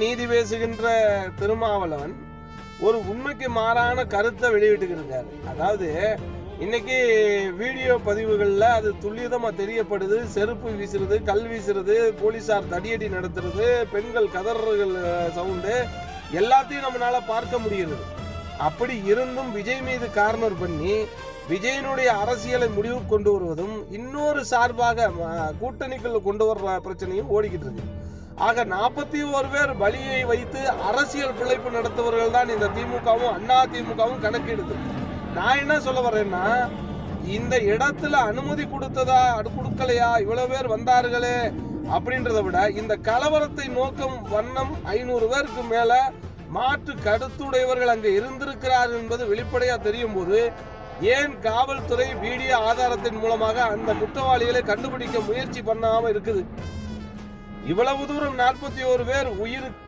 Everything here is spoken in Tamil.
நீதி பேசுகின்ற திருமாவளவன் ஒரு உண்மைக்கு மாறான கருத்தை வெளியிட்டுக்கிருக்காரு. அதாவது இன்னைக்கு வீடியோ பதிவுகளில் அது துல்லியதமாக தெரியப்படுது செருப்பு வீசுறது கல் வீசுறது போலீஸார் தடியடி நடத்துறது பெண்கள் கதறுகள் சவுண்டு எல்லாத்தையும் நம்மளால பார்க்க முடியுது. அப்படி இருந்தும் விஜய் மீது கார்னர் பண்ணி விஜயனுடைய அரசியலை முடிவு கொண்டு வருவதும் இன்னொரு சார்பாக கூட்டணிக்குள்ள கொண்டு வர்ற பிரச்சனையும் ஓடிக்கிட்டு இருக்கு. ஆக நாற்பத்தி ஒரு பேர் பலியை வைத்து அரசியல் பிழைப்பு நடத்துபவர்கள் தான் இந்த திமுகவும் அண்ணா திமுகவும் கணக்கிடுது நான் என்ன சொல்ல வர்றேன்னா இந்த இடத்துல அனுமதி கொடுத்ததா அது கொடுக்கலையா இவ்வளவு பேர் வந்தார்களே அப்படின்றத விட இந்த கலவரத்தை நோக்கம் வண்ணம் ஐநூறு பேருக்கு மேல மாற்று கருத்துடையவர்கள் அங்கே இருந்திருக்கிறார்கள் என்பது வெளிப்படையா தெரியும் போது ஏன் காவல்துறை வீடியோ ஆதாரத்தின் மூலமாக அந்த குற்றவாளிகளை கண்டுபிடிக்க முயற்சி பண்ணாம இருக்குது? இவ்வளவு தூரம் நாற்பத்தி ஒரு பேர் உயிர்